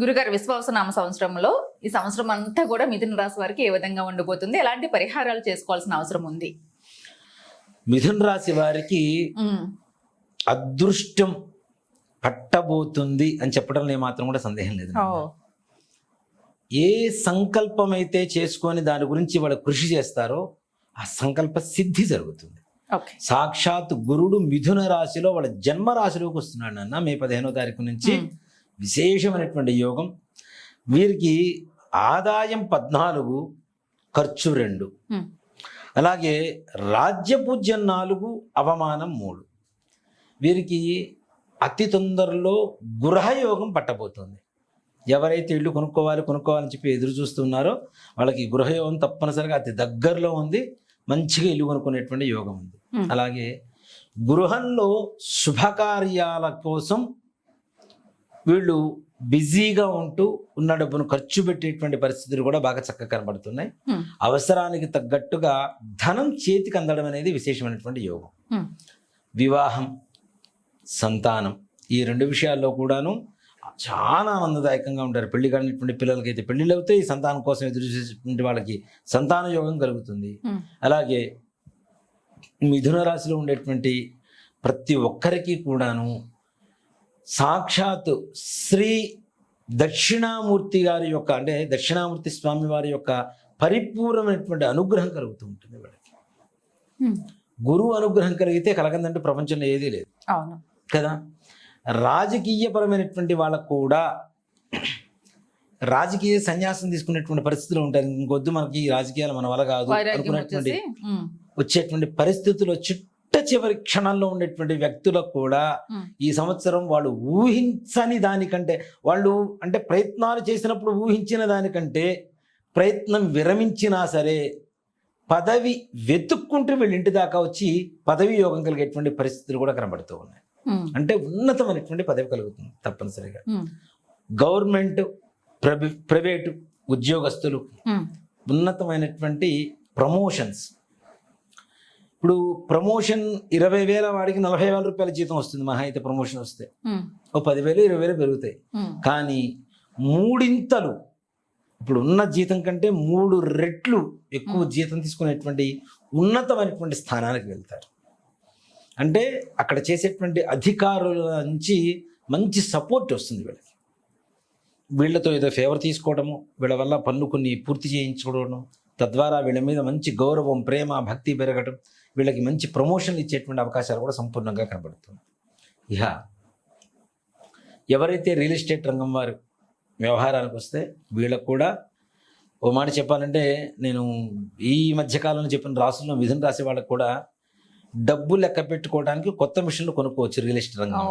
గురుగారు విశ్వాసనామ సంవత్సరంలో ఈ సంవత్సరం అంతా కూడా మిథున రాశి వారికి ఏ విధంగా ఉండబోతుంది ఎలాంటి పరిహారాలు చేసుకోవాల్సిన అవసరం ఉంది? మిథున్ రాశి వారికి అదృష్టం పట్టబోతుంది అని చెప్పడంలో ఏమాత్రం కూడా సందేహం లేదు ఏ సంకల్పం అయితే చేసుకొని దాని గురించి వాళ్ళు కృషి చేస్తారో ఆ సంకల్ప సిద్ధి జరుగుతుంది. సాక్షాత్ గురుడు మిథున రాశిలో వాళ్ళ జన్మ రాశిలోకి వస్తున్నాడు అన్న మే పదిహేనో తారీఖు నుంచి. విశేషమైనటువంటి యోగం. వీరికి ఆదాయం పద్నాలుగు ఖర్చు రెండు. అలాగే రాజ్యపూజ్యం నాలుగు అవమానం మూడు. వీరికి అతి తొందరలో గృహయోగం పట్టబోతుంది. ఎవరైతే ఇల్లు కొనుక్కోవాలి కొనుక్కోవాలని చెప్పి ఎదురు చూస్తున్నారో వాళ్ళకి గృహయోగం తప్పనిసరిగా అతి దగ్గరలో ఉంది. మంచిగా ఇల్లు కొనుక్కునేటువంటి యోగం ఉంది. అలాగే గృహంలో శుభకార్యాల కోసం వీళ్ళు బిజీగా ఉంటూ ఉన్న డబ్బును ఖర్చు పెట్టేటువంటి పరిస్థితులు కూడా బాగా చక్కగా కనబడుతున్నాయి. అవసరానికి తగ్గట్టుగా ధనం చేతికి అందడం అనేది విశేషమైనటువంటి యోగం. వివాహం సంతానం ఈ రెండు విషయాల్లో కూడాను చాలా ఆనందదాయకంగా ఉంటారు. పెళ్ళి కానిటువంటి పిల్లలకైతే పెళ్ళిళ్ళు అవుతాయి సంతానం కోసం ఎదురు చూసేటువంటి వాళ్ళకి సంతాన యోగం కలుగుతుంది. అలాగే మిథున రాశిలో ఉండేటువంటి ప్రతి ఒక్కరికి కూడాను సాక్షాత్ శ్రీ దక్షిణామూర్తి గారి యొక్క అంటే దక్షిణామూర్తి స్వామి వారి యొక్క పరిపూర్ణమైనటువంటి అనుగ్రహం కలుగుతూ ఉంటుంది వాళ్ళకి గురువు అనుగ్రహం కలిగితే కలగదంటే ప్రపంచంలో ఏదీ లేదు. కదా? రాజకీయపరమైనటువంటి వాళ్ళకు కూడా రాజకీయ సన్యాసం తీసుకునేటువంటి పరిస్థితులు ఉంటారు ఇంకొద్దు మనకి రాజకీయాలు మన వల్ల కాదు ఉమ్, వచ్చేటువంటి పరిస్థితుల్లో చిట్ట చివరి క్షణంలో ఉండేటువంటి వ్యక్తులకు కూడా ఈ సంవత్సరం వాళ్ళు ఊహించని దానికంటే వాళ్ళు అంటే ప్రయత్నాలు చేసినప్పుడు ఊహించిన దానికంటే ప్రయత్నం విరమించినా సరే పదవి వెతుక్కుంటూ వీళ్ళ ఇంటి దాకా వచ్చి పదవి యోగం కలిగేటువంటి పరిస్థితులు కూడా కనబడుతూ ఉన్నాయి. అంటే ఉన్నతమైనటువంటి పదవి కలుగుతుంది తప్పనిసరిగా. గవర్నమెంట్ ప్రైవే ప్రైవేటు ఉద్యోగస్తులు ఉన్నతమైనటువంటి ప్రమోషన్స్ ఇప్పుడు ప్రమోషన్ ఇరవై వేల వాడికి నలభై వేల రూపాయల జీతం వస్తుంది. మహా అయితే ప్రమోషన్ వస్తే. ఓ పదివేలు ఇరవై వేలు పెరుగుతాయి. కానీ మూడింతలు ఇప్పుడు ఉన్న జీతం కంటే మూడు రెట్లు ఎక్కువ జీతం తీసుకునేటువంటి ఉన్నతమైనటువంటి స్థానానికి వెళ్తారు. అంటే అక్కడ చేసేటువంటి అధికారుల నుంచి మంచి సపోర్ట్ వస్తుంది వీళ్ళకి. వీళ్ళతో ఏదో ఫేవర్ తీసుకోవడము వీళ్ళ వల్ల పనులు కొన్ని పూర్తి చేయించుకోవడం తద్వారా వీళ్ళ మీద మంచి గౌరవం ప్రేమ భక్తి పెరగడం వీళ్ళకి మంచి ప్రమోషన్లు ఇచ్చేటువంటి అవకాశాలు కూడా సంపూర్ణంగా కనబడుతుంది ఇహ ఎవరైతే రియల్ ఎస్టేట్ రంగం వారు వ్యవహారానికి వస్తే వీళ్ళకు కూడా ఓ మాట చెప్పాలంటే నేను ఈ మధ్యకాలంలో చెప్పిన రాసుల్లో మిథున రాసే వాళ్ళకు కూడా డబ్బు లెక్క పెట్టుకోవడానికి కొత్త మిషన్లు కొనుక్కోవచ్చు రియల్ ఎస్టేట్ రంగం.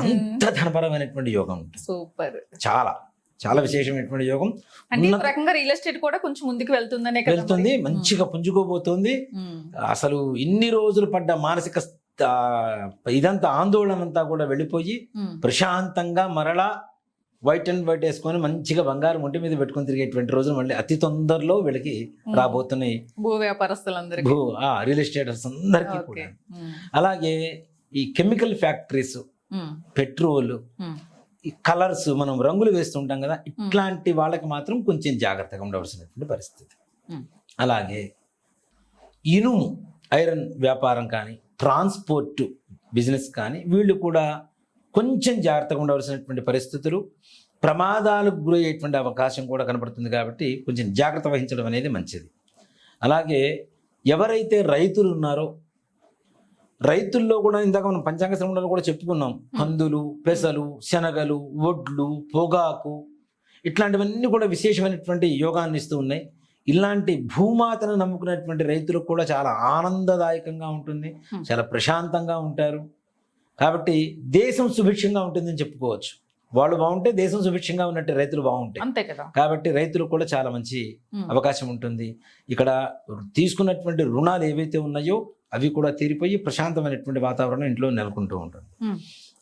అంత ధనపరమైనటువంటి యోగం ఉంటుంది. సూపర్. చాలా. చాలా విశేషమైనటువంటి యోగం. అంటే ఈ రకంగా రియల్ ఎస్టేట్ కూడా కొంచెం ముందుకు వెళ్తుందనే? వెళ్తుంది మంచిగా పుంజుకోబోతుంది. అసలు ఇన్ని రోజులు పడ్డ మానసిక ఇదంతా ఆందోళన అంతా కూడా వెళ్ళిపోయి ప్రశాంతంగా మరలా వైట్ అండ్ వైట్ వేసుకొని మంచిగా బంగారం ఒంటి మీద పెట్టుకొని తిరిగేటువంటి రోజులు మళ్ళీ అతి తొందరలో వీళ్ళకి రాబోతున్నాయి. భూ వ్యాపారస్తులందరికీ. భూ రియల్ ఎస్టేటర్స్ అందరికీ కూడా. అలాగే ఈ కెమికల్ ఫ్యాక్టరీస్ పెట్రోల్ ఈ కలర్స్ మనం రంగులు వేస్తుంటాం కదా ఇట్లాంటి వాళ్ళకి మాత్రం కొంచెం జాగ్రత్తగా ఉండవలసినటువంటి పరిస్థితి. అలాగే ఇనుము ఐరన్ వ్యాపారం కానీ ట్రాన్స్పోర్ట్ బిజినెస్ కానీ వీళ్ళు కూడా కొంచెం జాగ్రత్తగా ఉండవలసినటువంటి పరిస్థితులు ప్రమాదాలకు గురయ్యేటువంటి అవకాశం కూడా కనపడుతుంది కాబట్టి కొంచెం జాగ్రత్త వహించడం అనేది మంచిది. అలాగే ఎవరైతే రైతులు ఉన్నారో రైతుల్లో కూడా ఇందాక మనం పంచాంగ శ్రమంలో కూడా చెప్పుకున్నాం. కందులు పెసలు శనగలు వడ్లు పొగాకు ఇట్లాంటివన్నీ కూడా విశేషమైనటువంటి యోగాన్ని ఇస్తూ ఉన్నాయి. ఇలాంటి భూమాతను నమ్ముకున్నటువంటి రైతులకు కూడా చాలా ఆనందదాయకంగా ఉంటుంది. చాలా ప్రశాంతంగా ఉంటారు. కాబట్టి దేశం సుభిక్షంగా ఉంటుందని చెప్పుకోవచ్చు. వాళ్ళు బాగుంటే దేశం సుభిక్షంగా ఉన్నట్టు రైతులు బాగుంటాయి. అంతే కదా. కాబట్టి రైతులకు కూడా చాలా మంచి అవకాశం ఉంటుంది. ఇక్కడ తీసుకున్నటువంటి రుణాలు ఏవైతే ఉన్నాయో అవి కూడా తీరిపోయి ప్రశాంతమైనటువంటి వాతావరణం ఇంట్లో నెలకొంటూ ఉంటుంది.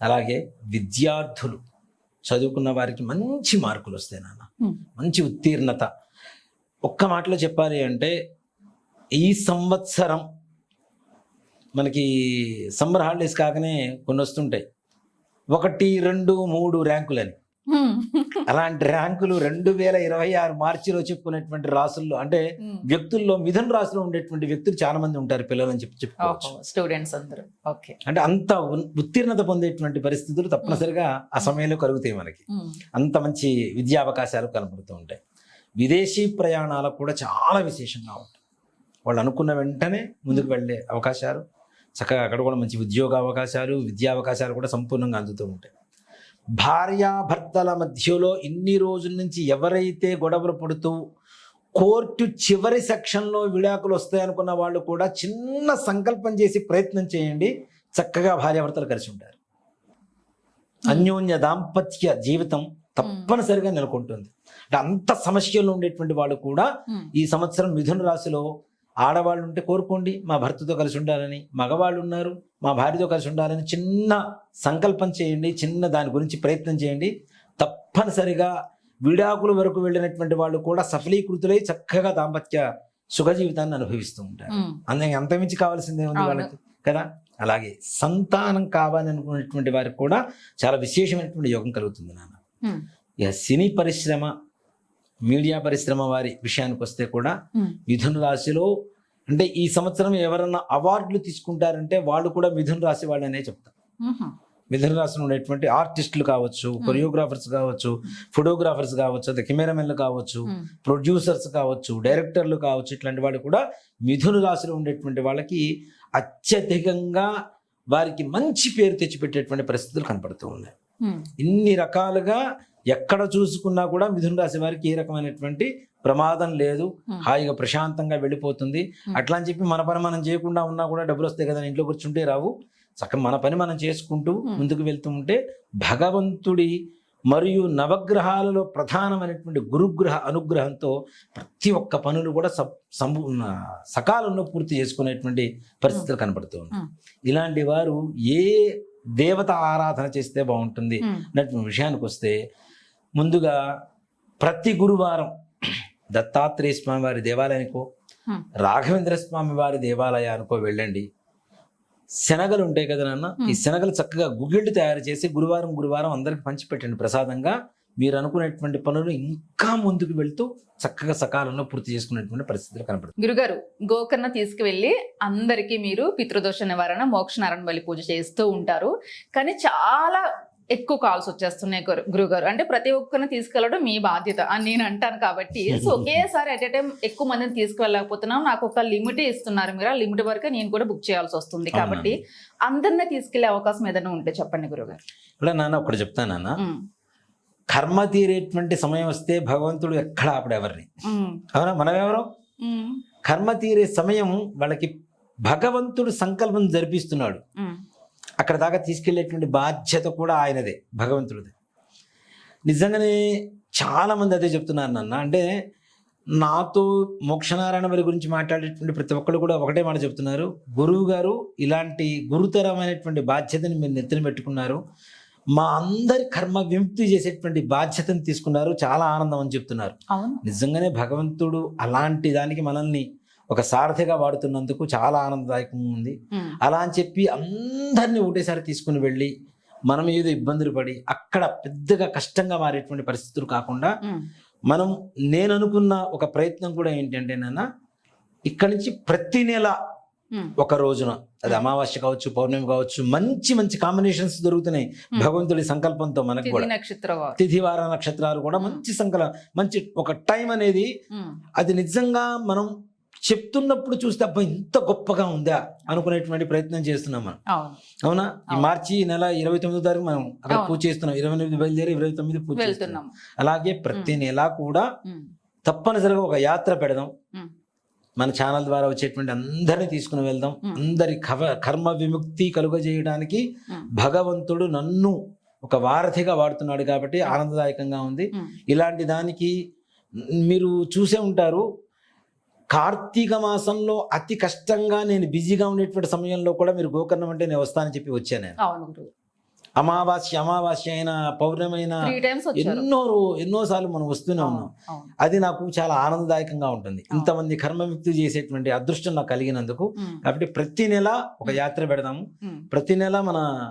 అలాగే విద్యార్థులు చదువుకున్న వారికి మంచి మార్కులు వస్తాయి నాన్న. మంచి ఉత్తీర్ణత. ఒక్క మాటలో చెప్పాలి అంటే ఈ సంవత్సరం మనకి సమ్మర్ హాలిడేస్ కాకనే కొన్ని వస్తుంటాయి. ఒకటి రెండు మూడు ర్యాంకులని. అలాంటి ర్యాంకులు రెండు వేల ఇరవై ఆరు మార్చిలో చెప్పుకునేటువంటి రాసుల్లో అంటే. వ్యక్తుల్లో మిథున రాశిలో ఉండేటువంటి వ్యక్తులు చాలా మంది ఉంటారు పిల్లలని చెప్పి చెప్పుకోవచ్చు. స్టూడెంట్స్ అందరూ. ఓకే. అంటే అంత ఉత్తీర్ణత పొందేటువంటి పరిస్థితులు తప్పనిసరిగా ఆ సమయంలో కలుగుతాయి మనకి. అంత మంచి విద్యా అవకాశాలు కనబడుతూ ఉంటాయి. విదేశీ ప్రయాణాలకు కూడా చాలా విశేషంగా ఉంటాయి. వాళ్ళు అనుకున్న వెంటనే ముందుకు వెళ్ళే అవకాశాలు చక్కగా అక్కడ కూడా మంచి ఉద్యోగ అవకాశాలు విద్యా అవకాశాలు కూడా సంపూర్ణంగా అందుతూ ఉంటాయి. భార్యాభర్తల మధ్యలో ఇన్ని రోజుల నుంచి ఎవరైతే గొడవలు పడుతూ కోర్టు చివరి సెక్షన్లో విడాకులు వస్తాయనుకున్న వాళ్ళు కూడా చిన్న సంకల్పం చేసి ప్రయత్నం చేయండి. చక్కగా భార్యాభర్తలు కలిసి ఉంటారు. అన్యోన్య దాంపత్య జీవితం తప్పనిసరిగా నెలకొంటుంది. అంటే అంత సమస్యలు ఉండేటువంటి వాళ్ళు కూడా ఈ సంవత్సరం మిథున రాశిలో ఆడవాళ్ళు ఉంటే కోరుకోండి మా భర్తతో కలిసి ఉండాలని మగవాళ్ళు ఉన్నారు మా భార్యతో కలిసి ఉండాలని చిన్న సంకల్పం చేయండి చిన్న దాని గురించి ప్రయత్నం చేయండి. తప్పనిసరిగా విడాకుల వరకు వెళ్ళినటువంటి వాళ్ళు కూడా సఫలీకృతులై చక్కగా దాంపత్య సుఖ జీవితాన్ని అనుభవిస్తూ ఉంటారు. అందుకే అంతమించి కావాల్సిందే ఉంది. వాళ్ళకి కదా? అలాగే సంతానం కావాలనుకున్నటువంటి వారికి కూడా చాలా విశేషమైనటువంటి యోగం కలుగుతుంది నాన్న. ఇక సినీ పరిశ్రమ మీడియా పరిశ్రమ వారి విషయానికి వస్తే కూడా మిథున రాశిలో అంటే ఈ సంవత్సరం ఎవరన్నా అవార్డులు తీసుకుంటారంటే వాళ్ళు కూడా మిథున రాశి వాళ్ళనే చెప్తారు. మిథున రాశిలో ఉండేటువంటి ఆర్టిస్టులు కావచ్చు కొరియోగ్రాఫర్స్ కావచ్చు ఫోటోగ్రాఫర్స్ కావచ్చు అదే కెమెరామెన్లు కావచ్చు ప్రొడ్యూసర్స్ కావచ్చు డైరెక్టర్లు కావచ్చు ఇట్లాంటి వాళ్ళు కూడా మిథున రాశిలో ఉండేటువంటి వాళ్ళకి అత్యధికంగా వారికి మంచి పేరు తెచ్చిపెట్టేటువంటి పరిస్థితులు కనపడుతూ ఉన్నాయి. ఇన్ని రకాలుగా ఎక్కడ చూసుకున్నా కూడా మిథున రాశి వారికి ఏ రకమైనటువంటి ప్రమాదం లేదు Hmm. హాయిగా ప్రశాంతంగా వెళ్ళిపోతుంది Hmm. అట్లా అని చెప్పి మన పని మనం చేయకుండా ఉన్నా కూడా డబ్బులు వస్తాయి కదా ఇంట్లో కూర్చుంటే రావు చక్కగా మన పని మనం చేసుకుంటూ Hmm. ముందుకు వెళ్తూ ఉంటే భగవంతుడి మరియు నవగ్రహాలలో ప్రధానమైనటువంటి గురుగ్రహ అనుగ్రహంతో ప్రతి ఒక్క పనులు కూడా సకాలంలో పూర్తి చేసుకునేటువంటి పరిస్థితులు కనపడుతూ ఉన్నాయి Hmm. ఇలాంటి వారు ఏ దేవత ఆరాధన చేస్తే బాగుంటుంది ఉమ్, అన్నటువంటి విషయానికి వస్తే ముందుగా ప్రతి గురువారం దత్తాత్రేయ స్వామి వారి దేవాలయానికో. రాఘవేంద్ర స్వామి వారి దేవాలయానికో వెళ్ళండి. శనగలు ఉంటాయి కదా నాన్న? ఈ శనగలు చక్కగా గుగ్గిళ్ళు తయారు చేసి గురువారం గురువారం అందరికి పంచిపెట్టండి ప్రసాదంగా. మీరు అనుకునేటువంటి పనులు ఇంకా ముందుకు వెళ్తూ చక్కగా సకాలంలో పూర్తి చేసుకునేటువంటి పరిస్థితులు కనపడుతుంది గురుగారు గోకర్ణ తీసుకువెళ్ళి అందరికీ మీరు పితృదోష నివారణ మోక్ష నారాయణ బలి పూజ చేస్తూ ఉంటారు. కానీ చాలా ఎక్కువ కాల్స్ వచ్చేస్తున్నాయి గురు- గురుగారు. అంటే ప్రతి ఒక్కరిని తీసుకెళ్ళడం మీ బాధ్యత అని నేను అంటాను కాబట్టి. సో ఒకేసారి అట్ ఎ టైం ఎక్కువ మందిని తీసుకువెళ్ళకపోతున్నాం నాకు ఒక లిమిటే ఇస్తున్నారు మీరు. ఆ లిమిట్ వరకు నేను కూడా బుక్ చేయాల్సి వస్తుంది కాబట్టి అందరినీ తీసుకెళ్ళే అవకాశం ఏదైనా ఉంటే చెప్పండి గురుగారు. నాన్న ఒకటి చెప్తాను నాన్న. కర్మ తీరేటువంటి సమయం వస్తే భగవంతుడు ఎక్కడ ఆపడెవరిని అవునా? మనం ఎవరు కర్మ తీరే సమయం వాళ్ళకి భగవంతుడు సంకల్పం జరిపిస్తున్నాడు. అక్కడ దాకా తీసుకెళ్ళేటువంటి బాధ్యత కూడా ఆయనదే భగవంతుడిది. నిజంగానే చాలా మంది అదే చెప్తున్నారు నాన్న. అంటే నాతో మోక్షనారాయణ వారి గురించి మాట్లాడేటువంటి ప్రతి ఒక్కరు కూడా ఒకటే మాట చెప్తున్నారు. గురువు గారు ఇలాంటి గురుతరమైనటువంటి బాధ్యతని మీరు నెత్తిన పెట్టుకున్నారు. మా అందరి కర్మ విముక్తి చేసేటువంటి బాధ్యతను తీసుకున్నారు. చాలా ఆనందం అని చెప్తున్నారు. నిజంగానే భగవంతుడు అలాంటి దానికి మనల్ని ఒక సారథిగా వాడుతున్నందుకు చాలా ఆనందదాయకంగా ఉంది. అలా అని చెప్పి అందరినీ ఒకటేసారి తీసుకుని వెళ్ళి మనం ఏదో ఇబ్బందులు పడి అక్కడ పెద్దగా కష్టంగా మారేటువంటి పరిస్థితులు కాకుండా మనం నేను అనుకున్న ఒక ప్రయత్నం కూడా ఏంటంటే నాన్న ఇక్కడి నుంచి ప్రతి నెల ఒక రోజున. అది అమావాస్య కావచ్చు పౌర్ణమి కావచ్చు మంచి మంచి కాంబినేషన్స్ దొరుకుతున్నాయి. భగవంతుడి సంకల్పంతో మనకు కూడా. నక్షత్ర వారు తిథి వార నక్షత్రాలు కూడా మంచి సంకల మంచి ఒక టైం అనేది అది నిజంగా మనం చెప్తున్నప్పుడు చూస్తే అబ్బా ఇంత గొప్పగా ఉందా అనుకునేటువంటి ప్రయత్నం చేస్తున్నాం మనం. అవును. ఈ. మార్చి నెల ఇరవై తొమ్మిదో తారీఖు మనం అక్కడ. పూజ చేస్తున్నాం. ఇరవై ఎనిమిది బయలుదేరి ఇరవై తొమ్మిది పూజ చేస్తున్నాం. అలాగే ప్రతి నెల కూడా తప్పనిసరిగా ఒక యాత్ర పెడదాం. మన ఛానల్ ద్వారా వచ్చేటువంటి అందరినీ తీసుకుని వెళ్దాం. అందరి కవ కర్మ విముక్తి కలుగజేయడానికి భగవంతుడు నన్ను ఒక వారధిగా వాడుతున్నాడు కాబట్టి ఆనందదాయకంగా ఉంది. ఇలాంటి దానికి మీరు చూసే ఉంటారు. కార్తీక మాసంలో అతి కష్టంగా నేను బిజీగా ఉండేటువంటి సమయంలో కూడా మీరు గోకర్ణం అంటే నేను వస్తానని చెప్పి వచ్చాను నేను. అమావాస్య అమావాస్య అయిన పౌర్ణమి అయిన త్రీ టైమ్స్ వచ్చారు. ఎన్నో రో- ఎన్నో సార్లు మనం వస్తూనే ఉన్నాం. అది నాకు చాలా ఆనందదాయకంగా ఉంటుంది. ఇంతమంది కర్మముక్తి చేసేటువంటి అదృష్టం నాకు కలిగినందుకు. కాబట్టి ప్రతి నెల ఒక యాత్ర పెడదాము. ప్రతి నెల మన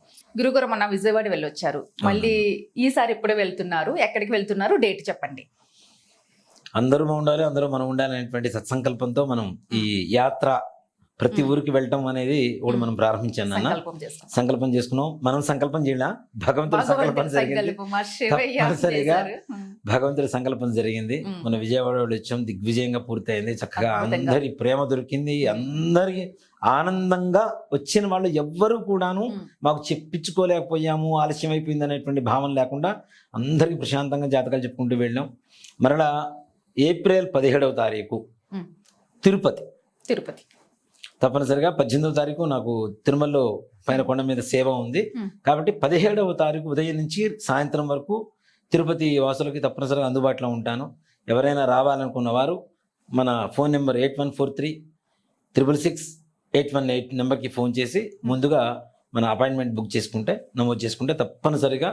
గురుగారు మన విజయవాడ వెళ్ళొచ్చారు. మళ్ళీ ఈసారి ఎప్పుడు వెళ్తున్నారు? ఎక్కడికి వెళ్తున్నారు? డేట్ చెప్పండి. అందరూ ఉండాలి అందరూ మనం ఉండాలి అనేటువంటి సత్సంకల్పంతో మనం ఈ యాత్ర ప్రతి ఊరికి వెళ్ళటం అనేది ఒకటి మనం ప్రారంభించాను అన్న సంకల్పం చేసుకున్నాం. మనం సంకల్పం చేయాల? భగవంతుడి సంకల్పం జరిగింది. తప్పనిసరిగా భగవంతుడి సంకల్పం జరిగింది. మన విజయవాడ వాళ్ళు వచ్చాం. దిగ్విజయంగా పూర్తయింది. చక్కగా. అందరి ప్రేమ దొరికింది. అందరికి ఆనందంగా వచ్చిన వాళ్ళు ఎవ్వరూ కూడాను మాకు చెప్పించుకోలేకపోయాము. ఆలస్యం అయిపోయింది అనేటువంటి భావన లేకుండా అందరికీ ప్రశాంతంగా జాతకాలు చెప్పుకుంటూ వెళ్ళాం. మరలా ఏప్రిల్ పదిహేడవ తారీఖు. తిరుపతి. తిరుపతి. తప్పనిసరిగా పద్దెనిమిదవ తారీఖు నాకు తిరుమలలో పైన కొండ మీద సేవ ఉంది. కాబట్టి పదిహేడవ తారీఖు ఉదయం నుంచి సాయంత్రం వరకు తిరుపతి వాసులకి తప్పనిసరిగా అందుబాటులో ఉంటాను ఎవరైనా రావాలనుకున్న వారు మన phone number eight one four three triple six eight one eight నెంబర్కి ఫోన్ చేసి ముందుగా మన అపాయింట్మెంట్ బుక్ చేసుకుంటే నమోదు చేసుకుంటే తప్పనిసరిగా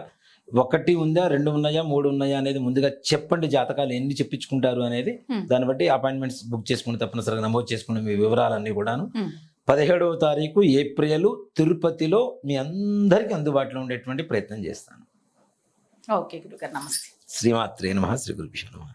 ఒకటి ఉందా రెండు ఉన్నాయా మూడు ఉన్నాయా అనేది ముందుగా చెప్పండి జాతకాలు ఎన్ని చెప్పించుకుంటారు అనేది. దాన్ని బట్టి అపాయింట్మెంట్స్ బుక్ చేసుకుని తప్పనిసరిగా నమోదు చేసుకుని మీ వివరాలన్నీ కూడాను. పదిహేడవ తారీఖు ఏప్రిల్ తిరుపతిలో మీ అందరికీ అందుబాటులో ఉండేటువంటి ప్రయత్నం చేస్తాను. ఓకే గురుగారు నమస్తే. శ్రీమాత్రే నమ శ్రీ గురుభ్యో నమ.